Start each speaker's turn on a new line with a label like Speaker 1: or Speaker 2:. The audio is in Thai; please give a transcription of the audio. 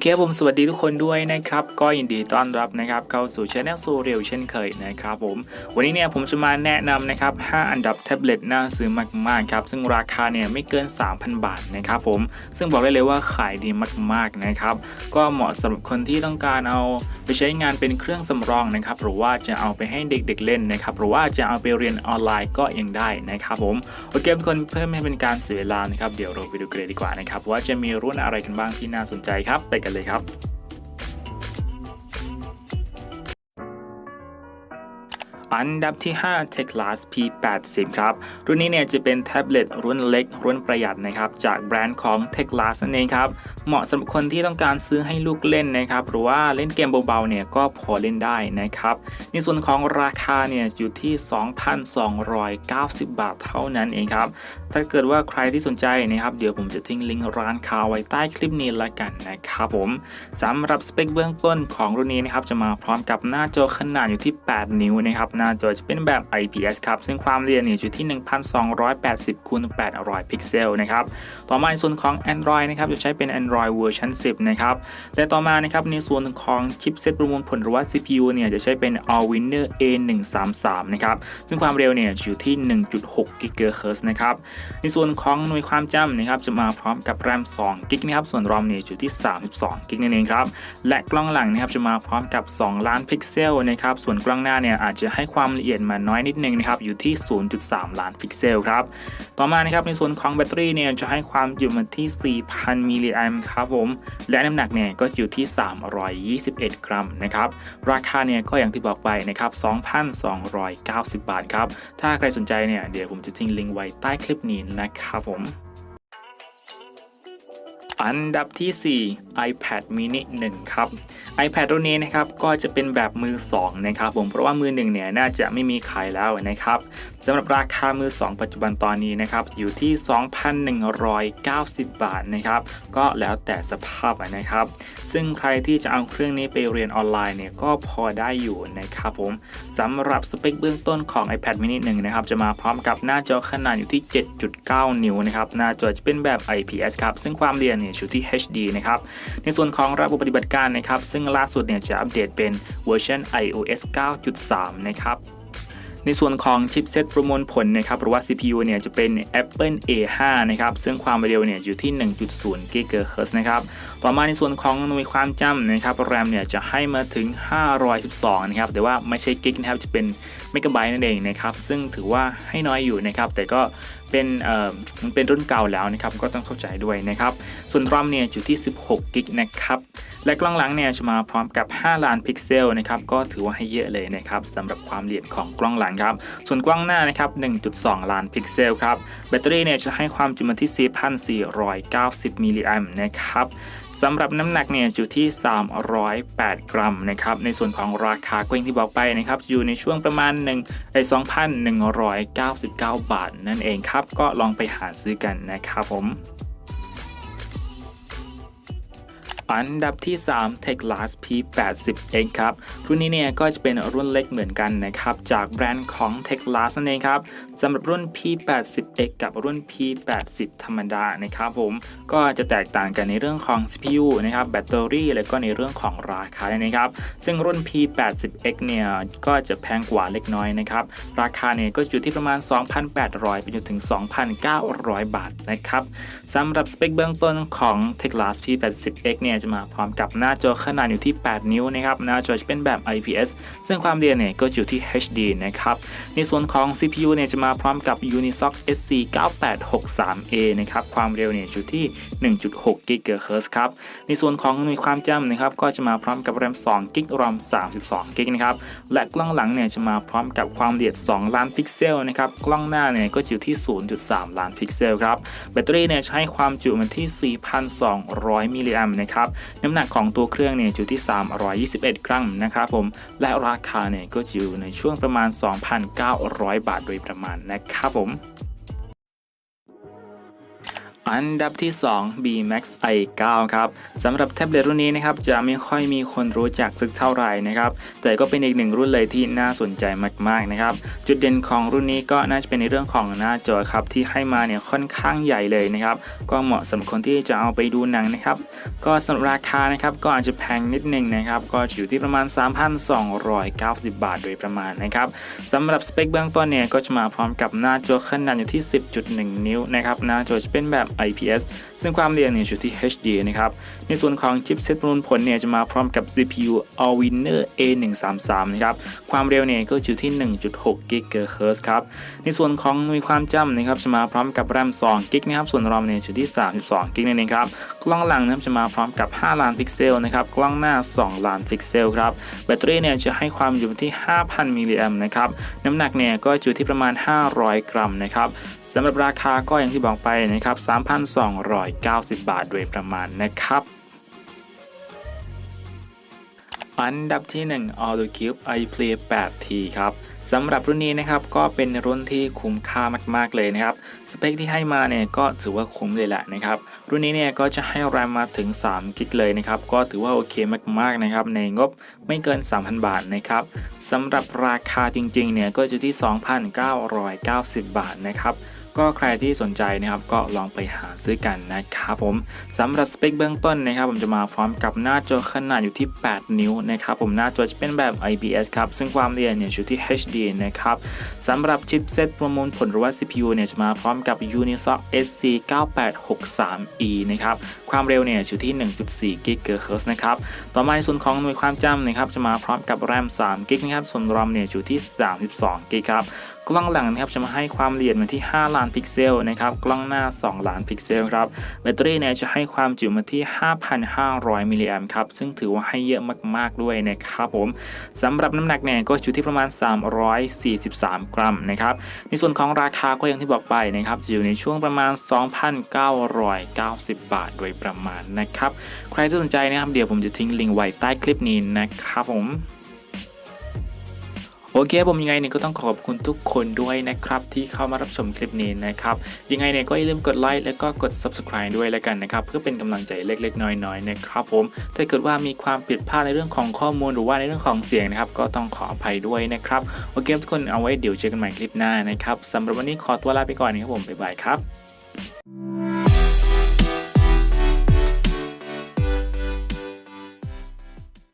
Speaker 1: เคผมสวัสดีทุกคนด้วยนะครับ ก็ยินดีต้อนรับนะครับ เข้าสู่ช anel โซเรียลเช่นเคยนะครับผม วันนี้เนี่ยผมจะมาแนะนำนะครับ 5 อันดับแท็บเล็ตน่าซื้อมากๆครับ ซึ่งราคาเนี่ยไม่เกิน 3,000 บาทนะครับผม ซึ่งบอกได้เลยว่าขายดีมากๆนะครับ ก็เหมาะสำหรับคนที่ต้องการเอาไปใช้งานเป็นเครื่องสำรองนะครับ หรือว่าจะเอาไปให้เด็กๆเล่นนะครับ หรือว่าจะเอาไปเรียนออนไลน์ก็ยังได้นะครับผม โอเคทุกคนเพื่อไม่ให้เป็นการเสียเวลานะครับ เดี๋ยวเราไปดูกันเลยดีกว่านะครับว่าจะมีรุ่นอะไรกันบ้างที่น่าสนใจครับไปกันเลยครับ อันดับที่ 5 t e c l a s P80 ครับ รุ่นนี้เนี่ยจะเป็นแท็บเล็ตรุ่นเล็ก รุ่นประหยัดนะครับ จากแบรนด์ของ t e c l a s นั่นเองครับ เหมาะสำหรับคนที่ต้องการซื้อให้ลูกเล่นนะครับ หรือว่าเล่นเกมเบาๆเนี่ยก็พอเล่นได้นะครับ ในส่วนของราคาเนี่ยอยู่ที่ 2,290 บาทเท่านั้นเองครับ ถ้าเกิดว่าใครที่สนใจนะครับ เดี๋ยวผมจะทิ้งลิงก์ร้านค้าไว้ใต้คลิปนี้ละกันนะครับผมสำหรับสเปคเบื้องต้นของรุ่นนี้นะครับจะมาพร้อมกับหน้าจอขนาดอยู่ที่ 8 นิ้วนะครับหน้าจอจะเป็นแบบ IPS ครับ ซึ่งความเรียนเนี่ยอยู่ที่ 1280คูณ800 พิกเซลนะครับ ต่อมาในส่วนของ Android นะครับ จะใช้เป็น Android เวอร์ชัน10 นะครับและต่อมานะครับในส่วนของชิปเซตประมวลผลหรือว่า CPU เนี่ยจะใช้เป็น Allwinner A133 นะครับ ซึ่งความเร็วเนี่ยอยู่ที่ 1.6 GHz นะครับ ในส่วนของหน่วยความจำนะครับจะมาพร้อมกับ RAM 2 g b นะครับ ส่วน ROM เนี่ยอยู่ที่ 32 g b นั่นเองครับ และกล้องหลังนะครับจะมาพร้อมกับ 2 ล้านพิกเซลนะครับ ส่วนกล้องหน้าเนี่ยอาจจะให้ความละเอียดมาน้อยนิดนึงนะครับอยู่ที่ 0.3 ล้านพิกเซลครับต่อมานะครับในส่วนของแบตเตอรี่เนี่ยจะให้ความจุมาที่ 4,000 มิลลิแอมป์ครับผมและน้ำหนักเนี่ยก็อยู่ที่ 321 กรัมนะครับราคาเนี่ยก็อย่างที่บอกไปนะครับ 2,290 บาทครับถ้าใครสนใจเนี่ยเดี๋ยวผมจะทิ้งลิงก์ไว้ใต้คลิปนี้นะครับผม อันดับที่ 4 iPad mini 1 ครับ iPad รุ่นนี้นะครับก็จะเป็นแบบมือ 2 นะครับผมเพราะว่ามือ 1 เนี่ยน่าจะไม่มีขายแล้วนะครับสำหรับราคามือ 2 ปัจจุบันตอนนี้นะครับอยู่ที่ 2,190 บาทนะครับก็แล้วแต่สภาพนะครับ ซึ่งใครที่จะเอาเครื่องนี้ไปเรียนออนไลน์เนี่ยก็พอได้อยู่นะครับผมสำหรับสเปคเบื้องต้นของ iPad mini 1 นะครับจะมาพร้อมกับหน้าจอขนาดอยู่ที่ 7.9 นิ้วนะครับหน้าจอจะเป็นแบบ IPS ครับซึ่งความเรียนเนี่ยอยู่ที่ HD นะครับ ในส่วนของระบบปฏิบัติการนะครับ ซึ่งล่าสุดเนี่ยจะอัปเดตเป็นเวอร์ชัน iOS 9.3 นะครับในส่วนของชิปเซตประมวลผลนะครับหรือว่า CPU เนี่ยจะเป็น Apple A5 นะครับซึ่งความเร็วเนี่ยอยู่ที่ 1.0 GHz นะครับต่อมาในส่วนของหน่วยความจำนะครับ RAM เนี่ยจะให้มาถึง 512 นะครับแต่ว่าไม่ใช่กิกนะครับจะเป็น เมกะไบต์นั่นเองนะครับซึ่งถือว่าให้น้อยอยู่นะครับแต่ก็เป็นเอ่อมันเป็นรุ่นเก่าแล้วนะครับก็ต้องเข้าใจด้วยนะครับส่วน RAM เนี่ยอยู่ที่ 16กิกนะครับและกล้องหลังเนี่ยจะมาพร้อมกับ 5 ล้านพิกเซลนะครับก็ถือว่าให้เยอะเลยนะครับสำหรับความละเอียดของกล้องหลังครับส่วนกล้องหน้านะครับ 1.2 ล้านพิกเซลครับแบตเตอรี่เนี่ยจะให้ความจุมาที่ 4,490มิลลิแอมป์นะครับ สำหรับน้ำหนักเนี่ยอยู่ที่ 308 กรัมนะครับในส่วนของราคาก็อย่างที่บอกไปนะครับอยู่ในช่วงประมาณ1ไอ2,199 บาท นั่นเองครับ ก็ลองไปหาซื้อกันนะครับผมอันดับที่ 3 Techlas P80 เองครับ รุ่นนี้เนี่ยก็จะเป็นรุ่นเล็กเหมือนกันนะครับ จากแบรนด์ของ Techlas นั่นเองครับสำหรับรุ่น P80X กับรุ่น P80 ธรรมดานะครับผมก็จะแตกต่างกันในเรื่องของ CPU นะครับแบตเตอรี่ และก็ในเรื่องของราคานะครับ ซึ่งรุ่น P80X เนี่ยก็จะแพงกว่าเล็กน้อยนะครับ ราคาเนี่ยก็อยู่ที่ประมาณ 2,800 ไปจนถึง 2,900 บาทนะครับสำหรับสเปคเบื้องต้นของ Teclas P80X เนี่ยจะมาพร้อมกับหน้าจอขนาดอยู่ที่ 8 นิ้วนะครับหน้าจอจะเป็นแบบ IPS ซึ่งความเร็วเนี่ยก็อยู่ที่ HD นะครับในส่วนของ CPU เนี่ยจะมาพร้อมกับ Unisoc SC 9863A นะครับ ความเร็วเนี่ยอยู่ที่ 1.6 GHz ครับ ในส่วนของหน่วยความจำนะครับ ก็จะมาพร้อมกับ RAM 2 GB ROM 32 GB นะครับ และกล้องหลังเนี่ยจะมาพร้อมกับความละเอียด 2 ล้านพิกเซลนะครับ กล้องหน้าเนี่ยก็อยู่ที่ 0.3 ล้านพิกเซลครับ แบตเตอรี่เนี่ยใช้ความจุมันที่ 4,200 มิลลิแอมป์นะครับ น้ำหนักของตัวเครื่องเนี่ยอยู่ที่ 321 กรัมนะครับผม และราคาเนี่ยก็อยู่ในช่วงประมาณ 2,900 บาทโดยประมาณนะครับผม อันดับที่ 2 B Max i9 ครับสำหรับแท็บเล็ตรุ่นนี้นะครับจะไม่ค่อยมีคนรู้จักสักเท่าไหร่นะครับแต่ก็เป็นอีกหนึ่งรุ่นเลยที่น่าสนใจมากๆนะครับจุดเด่นของรุ่นนี้ก็น่าจะเป็นในเรื่องของหน้าจอครับที่ให้มาเนี่ยค่อนข้างใหญ่เลยนะครับก็เหมาะสำหรับคนที่จะเอาไปดูหนังนะครับก็สำหรับราคานะครับก็อาจจะแพงนิดนึงนะครับก็อยู่ที่ประมาณ 3,290 บาทโดยประมาณนะครับสำหรับสเปคเบื้องต้นเนี่ยก็จะมาพร้อมกับหน้าจอขนาดอยู่ที่ 10.1 นิ้วนะครับหน้าจอจะเป็นแบบ IPS ซึ่งความเร็วเนี่ยอยู่ที่ HD นะครับ ในส่วนของชิปเซตประมวลผลเนี่ยจะมาพร้อมกับ CPU Allwinner A133 นะครับ ความเร็วเนี่ยก็อยู่ที่ 1.6 GHz ครับ ในส่วนของหน่วยความจำนะครับจะมาพร้อมกับ RAM 2 g b นะครับ ส่วน ROM เนี่ยอยู่ที่ 32 g b นั่นเองครับ กล้องหลังนะครับจะมาพร้อมกับ 5 ล้านพิกเซลนะครับ กล้องหน้า 2 ล้านพิกเซลครับ แบตเตอรี่เนี่ยจะให้ความอยู่ที่ 5,000 มิลลิแอมป์นะครับ น้ำหนักเนี่ยก็อยู่ที่ประมาณ 500 กรัมนะครับสำหรับราคาก็อย่างที่บอกไปนะครับ3,290 บาทโดยประมาณนะครับ อันดับที่ 1 AutoCube iPlay 8T ครับสำหรับรุ่นนี้นะครับก็เป็นรุ่นที่คุ้มค่ามากๆเลยนะครับ สเปคที่ให้มาเนี่ยก็ถือว่าคุ้มเลยแหละนะครับ รุ่นนี้เนี่ยก็จะให้ RAM มาถึง3กิกเลยนะครับ ก็ถือว่าโอเคมากๆนะครับ ในงบไม่เกิน 3,000 บาทนะครับสำหรับราคาจริงๆเนี่ยก็จะที่ 2,990 บาทนะครับ ก็ใครที่สนใจนะครับก็ลองไปหาซื้อกันนะครับผมสำหรับสเปคเบื้องต้นนะครับผมจะมาพร้อมกับหน้าจอขนาดอยู่ที่ 8 นิ้วนะครับผมหน้าจอจะเป็นแบบ IPS ครับซึ่งความละเอียดเนี่ยอยู่ที่ HD นะครับสำหรับชิปเซตประมวลผลหรือว่า CPU เนี่ยจะมาพร้อมกับ Unisoc SC9863E นะครับความเร็วเนี่ยอยู่ที่ 1.4 GHz นะครับต่อมาในส่วนของหน่วยความจำนะครับจะมาพร้อมกับ RAM 3 g b นะครับส่วน ROM เนี่ยอยู่ที่ 32 g b ครับกล้องหลังนะครับจะมาให้ความละเอียดมาที่ 5 ล้านพิกเซลนะครับ กล้องหน้า 2 ล้านพิกเซลครับ แบตเตอรี่เนี่ยจะให้ความจุมาที่ 5,500 มิลลิแอมป์ครับ ซึ่งถือว่าให้เยอะมาก ๆ ด้วยนะครับผมสำหรับน้ำหนักเนี่ยก็อยู่ที่ประมาณ 343 กรัมนะครับ ในส่วนของราคาก็อย่างที่บอกไปนะครับจะอยู่ในช่วงประมาณ 2,990 บาทโดยประมาณนะครับ ใครที่สนใจนะครับเดี๋ยวผมจะทิ้งลิงก์ไว้ใต้คลิปนี้นะครับผม โอเคผมยังไงเนี่ยก็ต้องขอบคุณทุกคนด้วยนะครับที่เข้ามารับชมคลิปนี้นะครับยังไงเนี่ยก็อย่าลืมกดไลค์แล้วก็กด subscribe ด้วยแล้วกันนะครับเพื่อเป็นกำลังใจเล็กๆ น้อยๆนะครับผมถ้าเกิดว่ามีความผิดพลาดในเรื่องของข้อมูลหรือว่าในเรื่องของเสียงนะครับก็ต้องขออภัยด้วยนะครับโอเคทุกคนเอาไว้เดี๋ยวเจอกันใหม่คลิปหน้านะครับสำหรับวันนี้ขอตัวลาไปก่อนนะครับผมบ๊ายบายครับ